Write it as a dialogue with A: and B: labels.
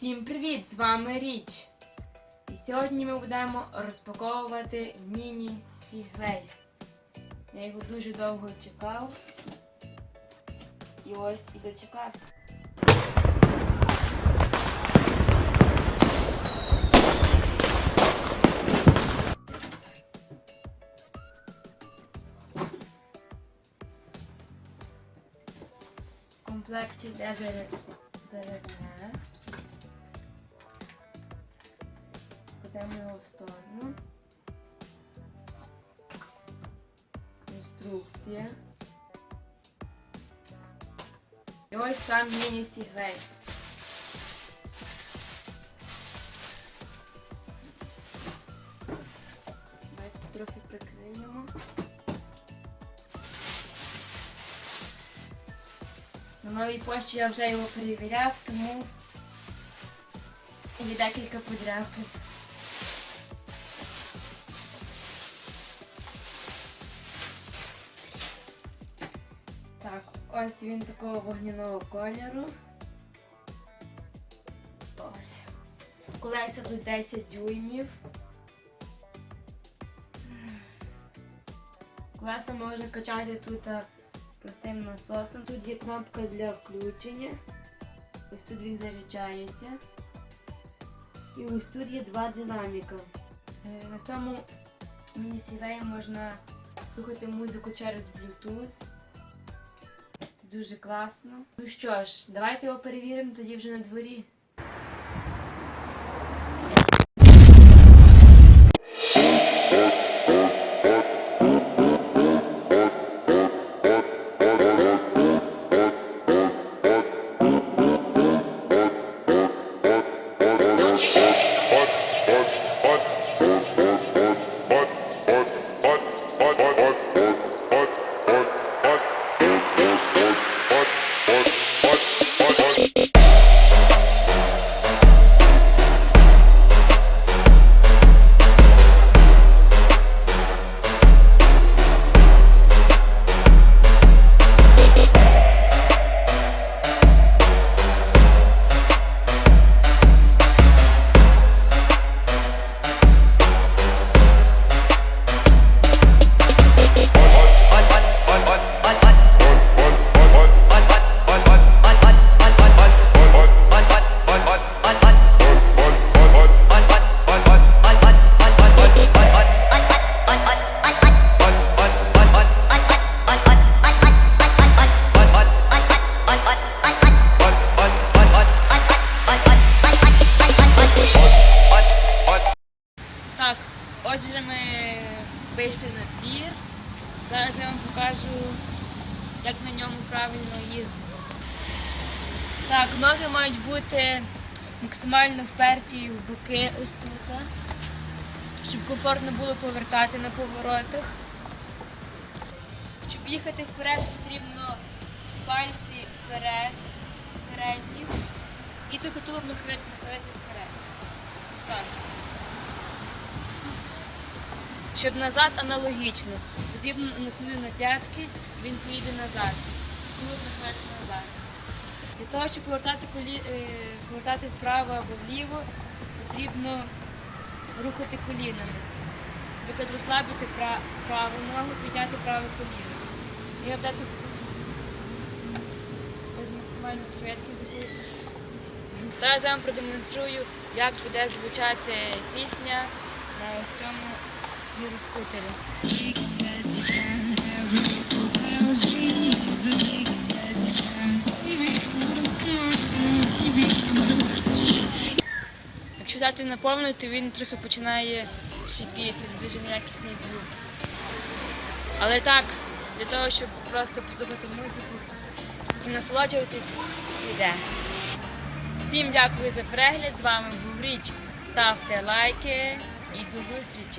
A: Всім привіт! З вами Річ. І сьогодні ми будемо розпаковувати міні Сігвей. Я його дуже довго чекав. І ось і дочекався. В комплекті йде зарядне. Кладемо в сторону. Інструкція. І ось сам міні-сігвей. Давайте трохи прикриємо. На новій пошті я вже його перевіряв, тому є декілька подряпин. Так, ось він такого вогняного кольору. Ось. Колеса тут 10 дюймів. Колеса можна качати тут простим насосом. Тут є кнопка для включення. Ось тут він заряджається. І ось тут є два динаміка. Е, На цьому міні-сівеї можна слухати музику через Bluetooth. Дуже класно. Ну що ж, давайте його перевіримо тоді вже на дворі. Отже ми вийшли на двір. Зараз я вам покажу, як на ньому правильно їздити. Так, ноги мають бути максимально вперті в боки ось тут, щоб комфортно було повертати на поворотах. Щоб їхати вперед, потрібно пальці вперед, передні, і нахилити нахилити вперед. Ось так. Щоб назад аналогічно. Потрібно насунути на п'ятки, він поїде назад. Для того, щоб повертати, колі... е, повертати вправо або вліво, потрібно рухати колінами. Наприклад, розслабити праву ногу, підняти праве коліно. І обдати без максимальної швидкості. Зараз я вам продемонструю, як буде звучати пісня на ось цьому гіроскутері. Якщо дати наповнити, він трохи починає шипіти, дуже неякісний звук. Але так, для того, щоб просто послухати музику і насолоджуватись, іде. Всім дякую за перегляд. З вами був Річ. Ставте лайки і до зустрічі!